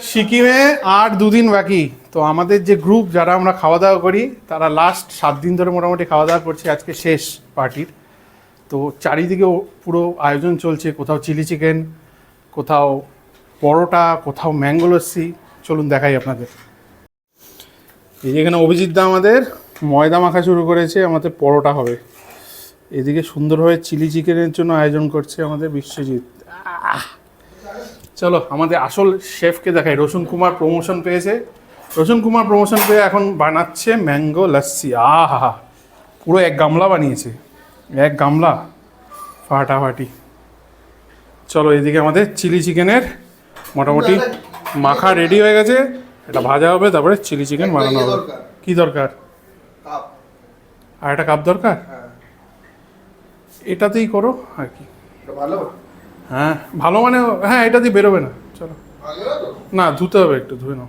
সিকিমে আর দুদিন বাকি। তো আমাদের যে গ্রুপ যারা আমরা খাওয়া দাওয়া করি, তারা লাস্ট সাত দিন ধরে মোটামুটি খাওয়া দাওয়া করছে, আজকে শেষ পার্টির তো চারিদিকে পুরো আয়োজন চলছে, কোথাও চিলি চিকেন কোথাও পরোটা, কোথাও ম্যাঙ্গো লস্যি। চলুন দেখাই আপনাদের। এই যে এখানে অভিজিৎ দা আমাদের, ময়দা মাখা শুরু করেছে, আমাদের পরোটা হবে। এদিকে সুন্দরভাবে চিলি চিকেনের জন্য আয়োজন করছে আমাদের বিশ্বজিৎ। আহ! চলো আমাদের আসল শেফকে দেখাই। রসুন কুমার প্রমোশন পেয়েছে। রসুন কুমার প্রমোশন পেয়ে এখন বানাচ্ছে ম্যাঙ্গো লস্যি আহা পুরো এক গামলা বানিয়েছে। এক গামলা ফাটাফাটি। চলো এদিকে আমাদের চিলি চিকেনের মোটামুটি মাখা রেডি হয়ে গেছে। এটা ভাজা হবে তারপরে চিলি চিকেন বানানো হবে। দরকার? কি দরকার? আর একটা কাপ দরকার? হ্যাঁ। এটাতেই করো আর কি। ভালো? হ্যাঁ। ভালো মানে হ্যাঁ এটা দিয়ে বেরোবে না। চলো। না ধুতে হবে একটু ধুয়ে নাও।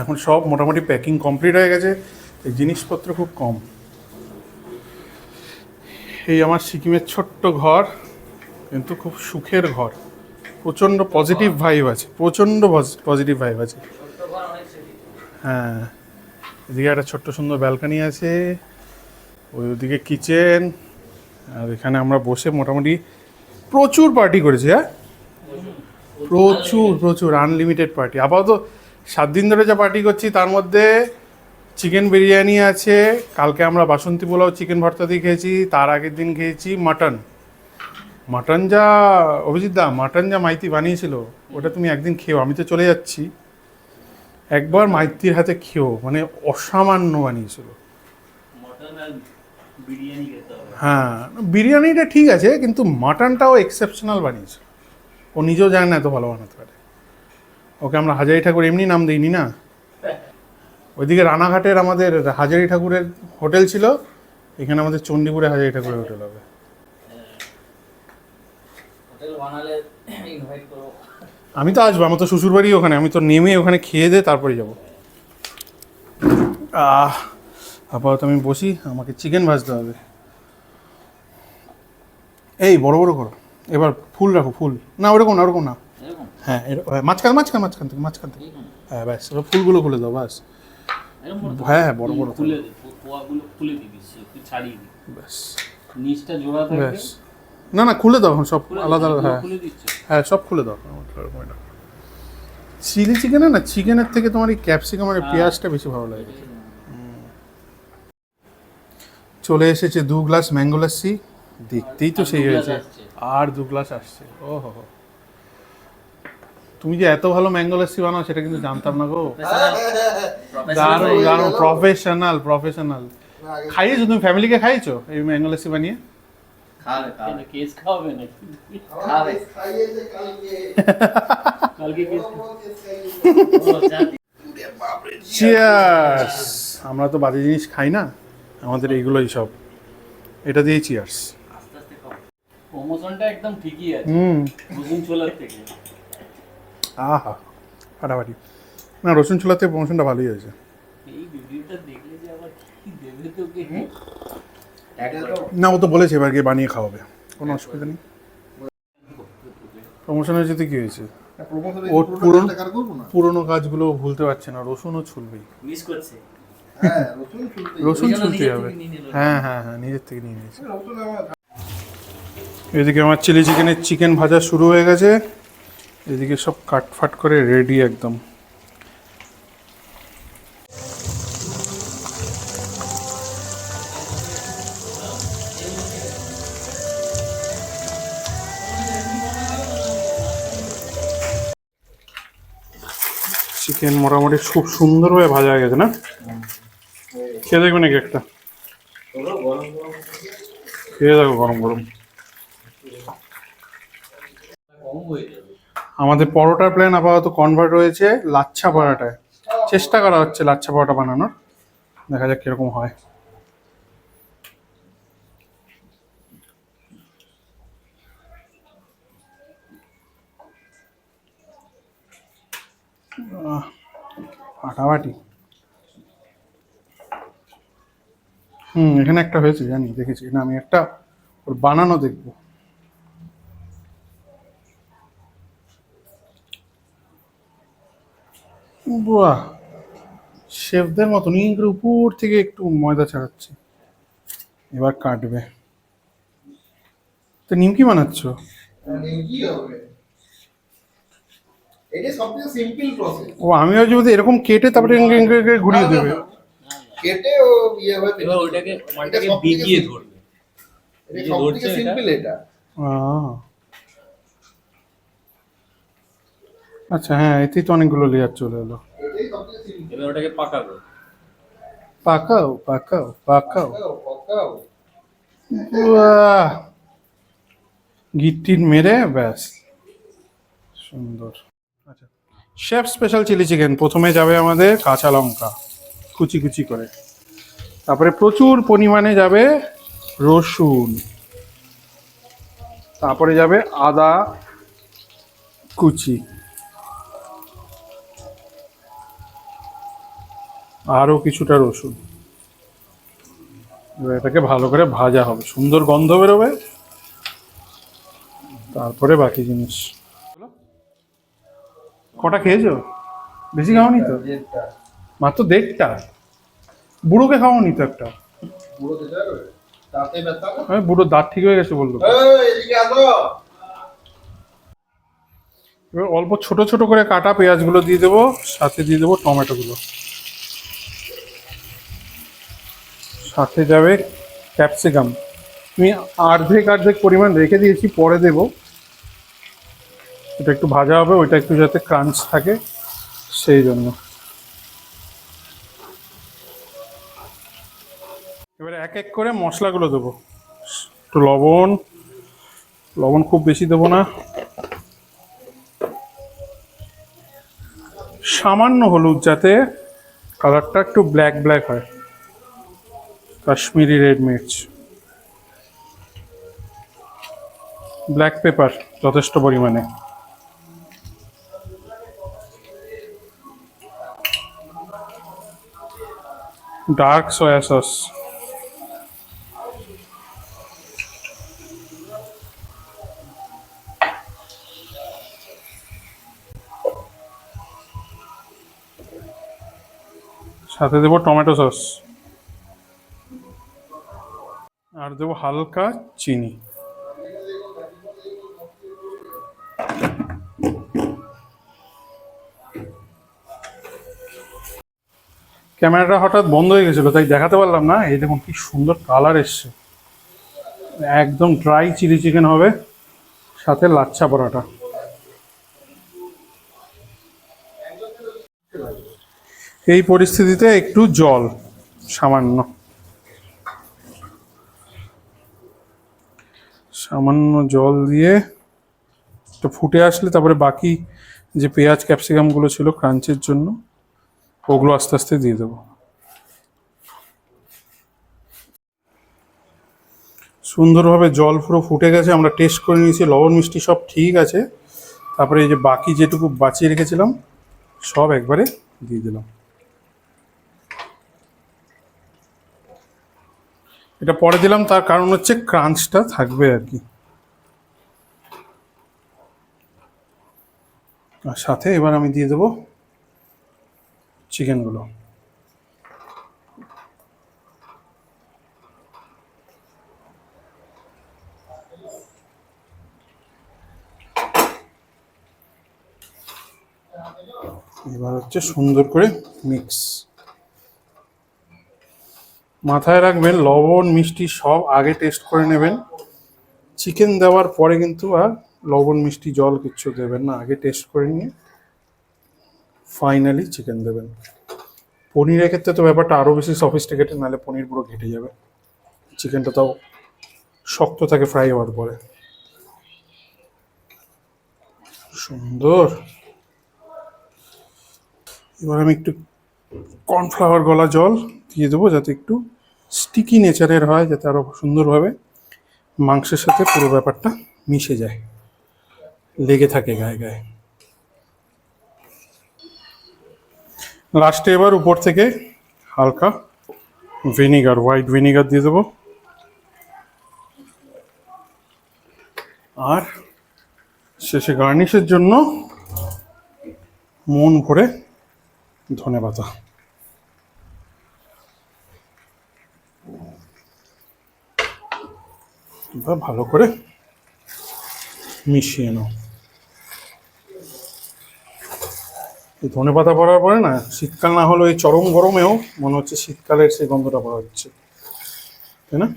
এখন সব মোটামুটি প্যাকিং কমপ্লিট হয়ে গেছে। এই জিনিসপত্র খুব কম। এই আমার সিকিমের ছোট্ট ঘর কিন্তু খুব সুখের ঘর। প্রচণ্ড পজিটিভ ভাইব আছে প্রচণ্ড পজিটিভ ভাইব আছে। হ্যাঁ এদিকে একটা ছোট্ট সুন্দর ব্যালকানি আছে ওই ওদিকে কিচেন আর এখানে আমরা বসে মোটামুটি প্রচুর পার্টি করেছি হ্যাঁ? প্রচুর প্রচুর আনলিমিটেড পার্টি আপাতত সাত দিন ধরে যা পার্টি করছি, তার মধ্যে চিকেন বিরিয়ানি আছে, কালকে আমরা বাসন্তী পোলাও চিকেন ভর্তা দিয়ে খেয়েছি, তার আগের দিন খেয়েছি মাটন মাটন যা, অভিজিৎ দা মাটন যা মাইতি বানিয়েছিল, ওটা তুমি একদিন খেও আমি তো চলে যাচ্ছি। একবার মাইতির হাতে খেও মানে অসামান্য বানিয়েছিল। হ্যাঁ বিরিয়ানিটা ঠিক আছে কিন্তু মাটনটাও এক্সেপশনাল বানিয়েছে। ও নিজেও জানে না এত ভালো বানাতে পারে। ওকে আমরা হাজারি ঠাকুর এমনি নাম দিইনি না? ওইদিকে রানাঘাটের আমাদের হাজারি ঠাকুরের হোটেল ছিল এখানে আমাদের চণ্ডীপুরে হাজারি ঠাকুরের হোটেল হবে। আমি তো আসব আমার তো শ্বশুরবাড়ি ওখানে আমি তো নেমে ওখানে খেয়ে দিয়ে তারপরে যাব। আহ আপাতত আমি বসি আমাকে চিকেন ভাজতে হবে। এই বড় বড় করো। এবার ফুল রাখো ফুল। না ওরকম না ওরকম না। হ্যাঁ হ্যাঁ, মাঝখান মাঝখান মাঝখান থেকে মাঝখান থেকে। হ্যাঁ ব্যাস এবার ফুলগুলো খুলে দাও ব্যাস? হ্যাঁ হ্যাঁ বড় বড় খুলে খুলে দিবি ছাড়িয়ে ব্যাস। নিচটা জোড়া থাকবে? ব্যাস। না না খুলে দাও এখন সব আলাদা আলাদা হ্যাঁ। হ্যাঁ সব খুলে দাও। চিলি চিকেনে না। চিকেনের থেকে তোমার এই ক্যাপসিকাম আর পেঁয়াজটা বেশি ভালো লাগে। চলে এসেছে দু গ্লাস ম্যাঙ্গো লাসি দেখতেই তো সেই হয়েছে। আর দু গ্লাস আসছে। ও হো। হো। তুমি যে এত ভালো ম্যাঙ্গো লাসি বানাও সেটা কিন্তু জানতাম না গো। দারুণ দারুণ প্রফেশনাল প্রফেশনাল খাইয়েছো তুমি? ফ্যামিলিকে খাইয়েছো এই ম্যাঙ্গো লাসি বানিয়ে? আমরা তো বাজে জিনিস খাই না। আমাদের এইগুলোই সব। এটা দিয়েই চিয়ার্স আস্তে আস্তে খাও প্রমোশনটা একদম ঠিকই আছে। হুম। রসুন ছোলার থেকে। আহা ফাটাফাটি। না রসুন ছোলাতে প্রমোশনটা ভালোই হয়েছে। এই ভিডিওটা দেখলে যে আবার কি দেবে তোকে? না ও তো বলেছে এবার গিয়ে বানিয়ে খাওয়াবে। কোনো অসুবিধা নেই। প্রমোশন হয়েছে তো কি হয়েছে? ওর পুরনো- পুরোনো কাজগুলো ভুলতে পারছে না রসুনও ছুলবেই। মিস করছে। হ্যাঁ রসুন ছুলতে হবে। হ্যাঁ হ্যাঁ হ্যাঁ নিজের থেকে নিয়ে নিয়েছে। এদিকে আমার চিলি চিকেনের চিকেন ভাজা শুরু হয়ে গেছে। এদিকে সব কাটফাট করে রেডি একদম। চিকেন মোটামুটি খুব সুন্দরভাবে ভাজা হয়ে গেছে না? খেয়ে দেখবে নাকি একটা? খেয়ে দেখো গরম গরম। আমাদের পরোটার প্ল্যান আপাতত কনভার্ট হয়েছে লাচ্ছা পরোটায়। চেষ্টা করা হচ্ছে লাচ্ছা পরোটা বানানোর। দেখা যাক কীরকম হয়। আহ, ফাটাফাটি হুম এখানে একটা হয়েছে জানি দেখেছি। না আমি একটা ওর বানানো দেখব। বাহ! শেফদের মতো নিয়ে করে উপর থেকে একটু ময়দা ছাড়াচ্ছে। এবার কাটবে। তো নিমকি বানাচ্ছ? ও আমি ভাবছি বোধহয় এরকম কেটে তারপরে ঘুরিয়ে দেবে। কেটে ও ইয়ে হয়ে এবার ওইটাকে মালটাকে বিগিয়ে ধরবে। এটা। সিম্পল এটা। আচ্ছা হ্যাঁ এতেই তো অনেকগুলো লেয়ার চলে এলো। এবার ওটাকে পাকাবে। পাকাও পাকাও পাকাও। পকাও পকাও। বাহ! গিট্টির মেরে ব্যাস। সুন্দর। আচ্ছা শেফ স্পেশাল চিলি চিকেন প্রথমে যাবে আমাদের কাঁচা লঙ্কা। কুচি কুচি করে। তারপরে প্রচুর পরিমাণে যাবে রসুন। তারপরে যাবে আদা কুচি। আরও কিছুটা রসুন। এবার এটাকে ভালো করে ভাজা হবে। সুন্দর গন্ধ বেরোবে। তারপরে বাকি জিনিস। কটা খেয়েছো? বেশি খাওনি তো? মাত্র দেড়টা। বুড়োকে খাওয়ানি তো একটা। আমি বুড়ো দাঁত ঠিক হয়ে গেছে বলল। এবার অল্প ছোট ছোট করে কাটা পেঁয়াজগুলো দিয়ে দেবো সাথে দিয়ে দেবো টমেটোগুলো। সাথে যাবে ক্যাপসিকাম। আমি অর্ধেক অর্ধেক পরিমাণ রেখে দিয়েছি পরে দেব। এটা একটু ভাজা হবে ওইটা একটু যাতে ক্রাঞ্চ থাকে সেই জন্য। এবারে এক এক করে মশলাগুলো দেবো। একটু লবণ। লবণ খুব বেশি দেবো না। সামান্য হলুদ যাতে কালারটা একটু ব্ল্যাক ব্ল্যাক হয়। কাশ্মীরি রেড মির্চ। ব্ল্যাক পেপার যথেষ্ট পরিমাণে। Dark soy sauce. সাথে দেবো টমেটো সস। আর দেবো হালকা চিনি। ক্যামেরাটা হঠাৎ বন্ধ হয়ে গেছিল, তাই দেখাতে পারলাম না। এই দেখুন কি সুন্দর কালার এসছে। একদম ড্রাই চিলি চিকেন হবে, সাথে লাচ্ছা পরোটা। এই পরিস্থিতিতে একটু জল সামান্য। সামান্য জল দিয়ে একটু ফুটে আসলে তারপরে বাকি যে পেঁয়াজ ক্যাপসিকামগুলো ছিল ক্রাঞ্চের জন্য, ওগুলো আস্তে আস্তে দিয়ে দেবো। সুন্দরভাবে জল পুরো ফুটে গেছে, আমরা টেস্ট করে নিয়েছি, লবণ, মিষ্টি সব ঠিক আছে। তারপরে এই যে বাকি যেটুকু বাঁচিয়ে রেখেছিলাম, সব একবারে দিয়ে দিলাম। এটা পরে দিলাম, তার কারণ হচ্ছে ক্রাঞ্চটা থাকবে আর কি। আর সাথে এবার আমি দিয়ে দেবো চিকেনগুলো। এবার হচ্ছে সুন্দর করে মিক্স মাথায় রাখবেন, লবণ, মিষ্টি সব আগে টেস্ট করে নেবেন। চিকেন দেওয়ার পরে কিন্তু আর লবণ, মিষ্টি, জল কিচ্ছু দেবেন না, আগে টেস্ট করে নিয়ে ফাইনালি চিকেন দেবেন। পনিরের ক্ষেত্রে তো ব্যাপারটা আরও বেশি সফিস্টিকেটেড নাহলে পনির পুরো ঘেটে যাবে। চিকেনটা তাও শক্ত থাকে ফ্রাই হওয়ার পরে। সুন্দর। এবার আমি একটু কর্নফ্লাওয়ার গলা জল দিয়ে দেবো যাতে একটু স্টিকি নেচারের হয়, যাতে আরও সুন্দরভাবে মাংসের সাথে পুরো ব্যাপারটা মিশে যায়। লেগে থাকে গায়ে গায়ে। লাস্টে এবার উপর থেকে হালকা ভিনিগার হোয়াইট ভিনিগার দিয়ে দেবো। আর শেষে গার্নিশের জন্য মন ভরে ধনে পাতা এবার ভালো করে মিশিয়ে নাও। এই ধনে পাতা পড়ার পরে না, শীতকাল না হলেও এই চরম গরমেও মনে হচ্ছে শীতকালের সেই গন্ধটা পাওয়া যাচ্ছে। তাই না?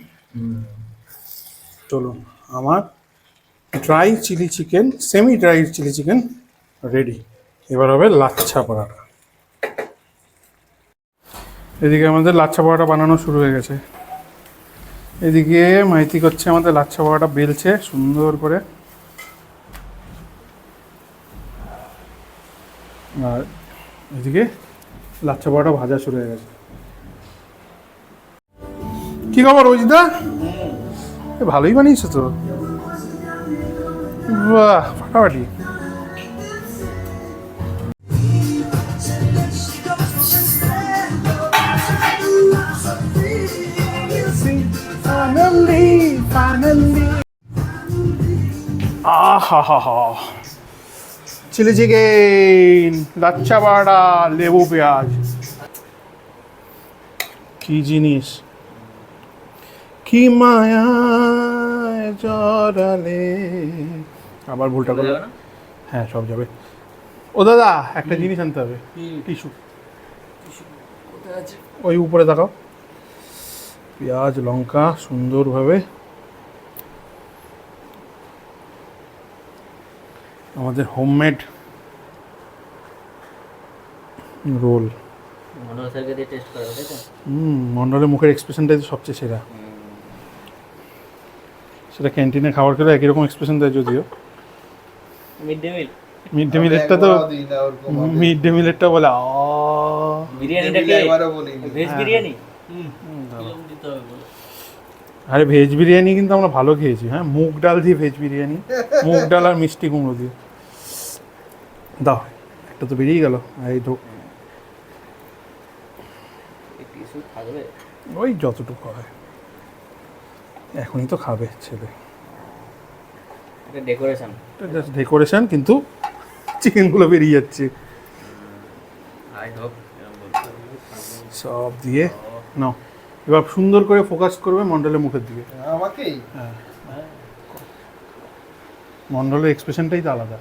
চলুন, আমার dry chilli chicken semi dry chilli chicken ready এবার হবে লাচ্ছা পরাটা। এদিকে আমাদের লাচ্ছা পরাটা বানানো শুরু হয়ে গেছে। এদিকে মাইতি করছে আমাদের লাচ্ছা পরাটা বেলছে সুন্দর করে। আর এদিকে লাচ্ছা পরাটা ভাজা শুরু হয়ে গেছে। কি খবর অজিদা? এ ভালোই বানিয়েছো তো? বাহ ফাটাফাটি। আহা হা হা চিলি চিকেন লাচ্চা বাড়া লেবু পেঁয়াজ। কি জিনিস? কি মায়া জড়ালে। আবার ভুলটা করল হ্যাঁ সব যাবে। ও দাদা একটা জিনিস আনতে হবে। টিস্যু। ওই উপরে দেখাও পেঁয়াজ লঙ্কা সুন্দরভাবে আমাদের হোমমেড রোল হুম মন্ডলের মুখের এক্সপ্রেশনটাই তো সবচেয়ে সেরা। সেটা ক্যান্টিনে খাবার খেলে একই রকম এক্সপ্রেশন দেয় যদিও। Mid day meal mid day মিলেরটা তো। মিড ডে মিলেরটা বলে বিরিয়ানিটা কি? ভেজ বিরিয়ানি কিরম দিতে হবে বলো? আরে ভেজ বিরিয়ানি কিন্তু আমরা ভালো খেয়েছি হ্যাঁ? মুগ ডাল দিয়ে ভেজ বিরিয়ানি মুগ ডাল আর মিষ্টি কুমড়ো দিয়ে। দাও একটা তো বেরিয়ে গেল এই ঢোক ওই যতটুকু হয়। এখনই তো খাবে ছেলে। ডেকোরেশন জাস্ট ডেকোরেশন কিন্তু চিকেনগুলো বেরিয়ে যাচ্ছে। সব দিয়ে নাও। এবার সুন্দর করে ফোকাস করবে মন্ডলের মুখের দিকে। আমাকেই? মন্ডলের এক্সপ্রেশনটাই তো আলাদা।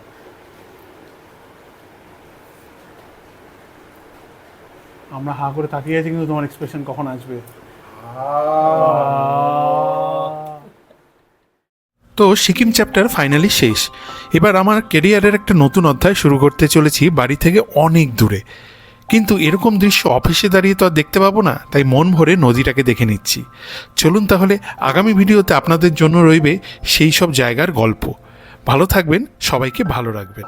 আমরা হা করে তাকিয়ে আছি, কিন্তু তোমার এক্সপ্রেশন কখন আসবে? তো সিকিম চ্যাপ্টার ফাইনালি শেষ। এবার আমার কেরিয়ারের একটা নতুন অধ্যায় শুরু করতে চলেছি, বাড়ি থেকে অনেক দূরে। কিন্তু এরকম দৃশ্য অফিসে দাঁড়িয়ে তো আর দেখতে পাবো না, তাই মন ভরে নদীটাকে দেখে নিচ্ছি। চলুন তাহলে আগামী ভিডিওতে আপনাদের জন্য রইবে সেই সব জায়গার গল্প। ভালো থাকবেন, সবাইকে ভালো রাখবেন।